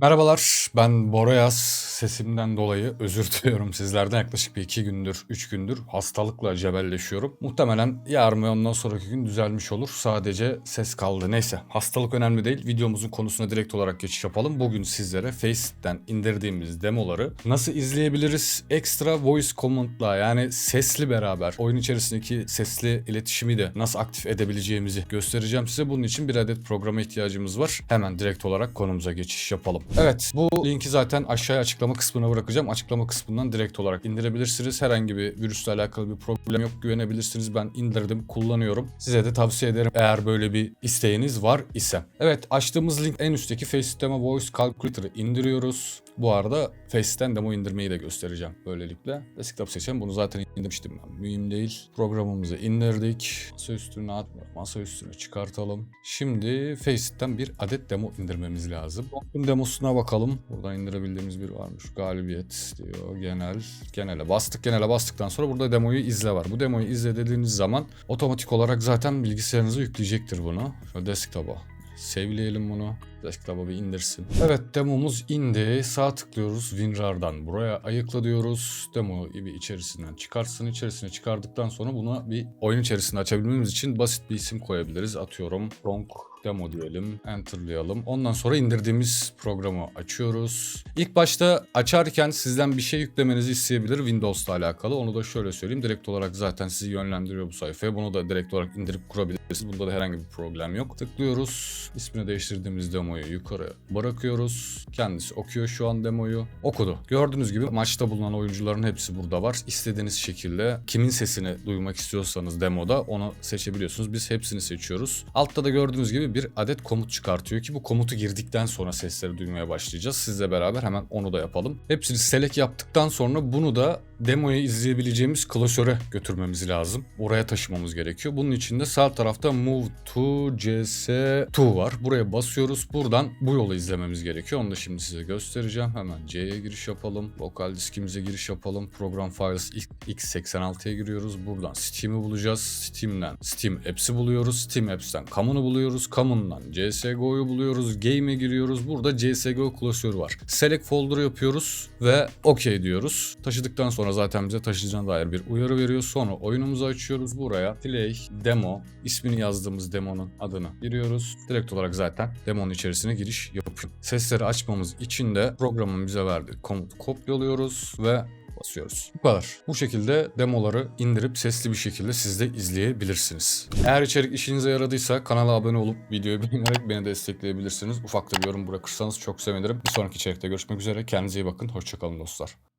Merhabalar, ben Bora Yaz. Sesimden dolayı özür diliyorum sizlerden. Yaklaşık bir iki gündür, üç gündür hastalıkla cebelleşiyorum. Muhtemelen yarın ve ondan sonraki gün düzelmiş olur. Sadece ses kaldı. Neyse, hastalık önemli değil. Videomuzun konusuna direkt olarak geçiş yapalım. Bugün sizlere Faceit'ten indirdiğimiz demoları nasıl izleyebiliriz? Ekstra voice command'la yani sesli beraber oyun içerisindeki sesli iletişimi de nasıl aktif edebileceğimizi göstereceğim size. Bunun için bir adet programa ihtiyacımız var. Hemen direkt olarak konumuza geçiş yapalım. Evet bu linki zaten aşağıya açıklama kısmına bırakacağım. Açıklama kısmından direkt olarak indirebilirsiniz. Herhangi bir virüsle alakalı bir problem yok güvenebilirsiniz. Ben indirdim kullanıyorum. Size de tavsiye ederim eğer böyle bir isteğiniz var ise. Evet açtığımız link en üstteki FaceTime Voice Calculator'ı indiriyoruz. Bu arada Face'ten demo indirmeyi de göstereceğim böylelikle. Desktop seçelim. Bunu zaten indirmiştim ben. Mühim değil. Programımızı indirdik. Masa üstüne atma. Masa üstüne çıkartalım. Şimdi Faceit'ten bir adet demo indirmemiz lazım. Tüm demosuna bakalım. Burada indirebildiğimiz bir varmış. Galibiyet diyor. Genel. Genele bastık. Genele bastıktan sonra burada demoyu izle var. Bu demoyu izle dediğiniz zaman otomatik olarak zaten bilgisayarınıza yükleyecektir bunu. Şöyle desktop'a. Sevleyelim bunu. Desktop'a bir indirsin. Evet demomuz indi. Sağ tıklıyoruz WinRAR'dan buraya ayıkla diyoruz. Demo bir içerisinden çıkarsın. İçerisine çıkardıktan sonra buna bir oyun içerisinde açabilmemiz için basit bir isim koyabiliriz. Atıyorum Ronk demo diyelim. Enter'layalım. Ondan sonra indirdiğimiz programı açıyoruz. İlk başta açarken sizden bir şey yüklemenizi isteyebilir Windows'la alakalı. Onu da şöyle söyleyeyim. Direkt olarak zaten sizi yönlendiriyor bu sayfaya. Bunu da direkt olarak indirip kurabilirsiniz. Bunda da herhangi bir problem yok. Tıklıyoruz. İsmini değiştirdiğimiz demoyu yukarı bırakıyoruz. Kendisi okuyor şu an demoyu. Okudu. Gördüğünüz gibi maçta bulunan oyuncuların hepsi burada var. İstediğiniz şekilde kimin sesini duymak istiyorsanız demoda onu seçebiliyorsunuz. Biz hepsini seçiyoruz. Altta da gördüğünüz gibi bir adet komut çıkartıyor ki bu komutu girdikten sonra sesleri duymaya başlayacağız. Sizle beraber hemen onu da yapalım. Hepsini select yaptıktan sonra bunu da demoyu izleyebileceğimiz klasöre götürmemiz lazım. Oraya taşımamız gerekiyor. Bunun için de sağ tarafta Move to CS2 var. Buraya basıyoruz. Buradan bu yolu izlememiz gerekiyor. Onu da şimdi size göstereceğim. Hemen C'ye giriş yapalım. Lokal diskimize giriş yapalım. Program Files X86'ya giriyoruz. Buradan Steam'i bulacağız. Steam'den Steam Apps'i buluyoruz. Steam Apps'ten Common'u buluyoruz. Common'dan CSGO'yu buluyoruz. Game'e giriyoruz. Burada CSGO klasörü var. Select folder yapıyoruz ve OK diyoruz. Taşıdıktan sonra zaten bize taşıyacağına dair bir uyarı veriyor. Sonra oyunumuzu açıyoruz. Buraya play demo ismini yazdığımız demonun adını giriyoruz. Direkt olarak zaten demonun içerisine giriş yapıyor. Sesleri açmamız için de programın bize verdiği komutu kopyalıyoruz ve basıyoruz. Bu kadar. Bu şekilde demoları indirip sesli bir şekilde siz de izleyebilirsiniz. Eğer içerik işinize yaradıysa kanala abone olup videoyu beğenerek beni destekleyebilirsiniz. Ufak da bir yorum bırakırsanız çok sevinirim. Bir sonraki içerikte görüşmek üzere. Kendinize iyi bakın. Hoşçakalın dostlar.